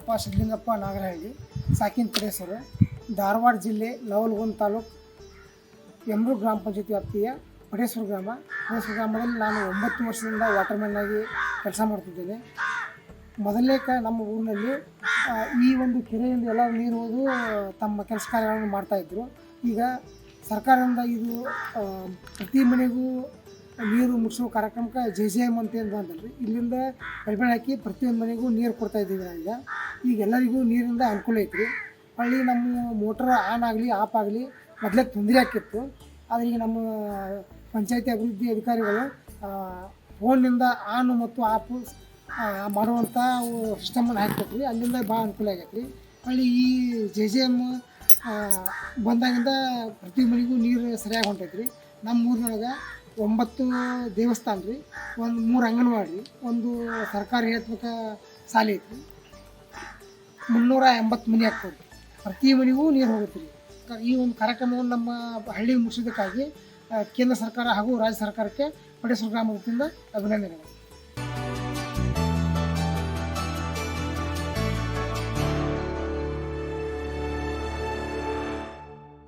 ಅಪ್ಪ ಸಿದ್ಲಿಂಗಪ್ಪ ನಾಗರಹಳ್ಳಿ, ಸಾಕಿನ ಪಡೇಶ್ವರ ಧಾರವಾಡ ಜಿಲ್ಲೆ ನವಲಗುಂದ ತಾಲೂಕು ಎಂಬ್ರು ಗ್ರಾಮ ಪಂಚಾಯತಿ ವ್ಯಾಪ್ತಿಯ ಪಡೇಶ್ವರ ಗ್ರಾಮ. ಪಡೇಶ್ವರ ಗ್ರಾಮದಲ್ಲಿ ನಾನು ಒಂಬತ್ತು ವರ್ಷದಿಂದ ವಾಟರ್ಮ್ಯಾನ್ ಆಗಿ ಕೆಲಸ ಮಾಡ್ತಿದ್ದೇನೆ. ಮೊದಲನೇ ಕ ನಮ್ಮ ಊರಿನಲ್ಲಿ ಈ ಒಂದು ಕೆರೆಯಿಂದ ಎಲ್ಲ ನೀರು ಹೋದು, ತಮ್ಮ ಕೆಲಸ ಕಾರ್ಯಗಳನ್ನು ಮಾಡ್ತಾಯಿದ್ರು ಈಗ ಸರ್ಕಾರದಿಂದ ಇದು ಪ್ರತಿ ಮನೆಗೂ ನೀರು ಮುಗಿಸುವ ಕಾರ್ಯಕ್ರಮಕ್ಕೆ ಜೆ ಜೆ ಎಂ ಅಂತ ಏನು ಇಲ್ಲಿಂದ ಪೈಪ್ಲೈನ್ ಹಾಕಿ ಪ್ರತಿಯೊಂದು ಮನೆಗೂ ನೀರು ಕೊಡ್ತಾ ಇದ್ದೀವಿ ಈಗ ಈಗ ಎಲ್ಲರಿಗೂ ನೀರಿಂದ ಅನುಕೂಲ ಐತ್ರಿ. ಹಳ್ಳಿ ನಮ್ಮ ಮೋಟ್ರ್ ಆನ್ ಆಗಲಿ ಆಫ್ ಆಗಲಿ ಮೊದಲೇ ತೊಂದರೆ ಆಕಿತ್ತು ಆದರೆ ಈಗ ನಮ್ಮ ಪಂಚಾಯತಿ ಅಭಿವೃದ್ಧಿ ಅಧಿಕಾರಿಗಳು ಫೋನ್ನಿಂದ ಆನ್ ಮತ್ತು ಆಫ್ ಮಾಡುವಂಥ ಸಿಸ್ಟಮನ್ನು ಹಾಕ್ಕೊಟ್ರಿ ಅಲ್ಲಿಂದ ಭಾಳ ಅನುಕೂಲ ಆಗೈತ್ರಿ. ಹಳ್ಳಿ ಈ ಜೆ ಜೆ ಎಂ ಬಂದಾಗಿಂದ ಪ್ರತಿ ಮನೆಗೂ ನೀರು ಸರಿಯಾಗಿ ಹೊಂಟೈತ್ರಿ. ನಮ್ಮ ಊರಿನೊಳಗೆ ಒಂಬತ್ತು ದೇವಸ್ಥಾನ ರೀ, ಒಂದು ಮೂರು ಅಂಗನವಾಡಿ, ಒಂದು ಸರ್ಕಾರಿ ಹೇಳ್ತಕ್ಕ ಶಾಲೆ ಐತಿ ಮುನ್ನೂರ ಎಂಬತ್ತು ಮನೆ ಆಗ್ತದೆ. ಪ್ರತಿ ಮನೆಗೂ ನೀರು ಹೋಗುತ್ತೆ ಈ ಒಂದು ಕಾರ್ಯಕ್ರಮವನ್ನು ನಮ್ಮ ಹಳ್ಳಿ ಮುಗಿಸೋದಕ್ಕಾಗಿ ಕೇಂದ್ರ ಸರ್ಕಾರ ಹಾಗೂ ರಾಜ್ಯ ಸರ್ಕಾರಕ್ಕೆ ಪಡೇಶ್ವರ ಗ್ರಾಮ ವತಿಯಿಂದ ಅಭಿನಂದನೆಗಳು.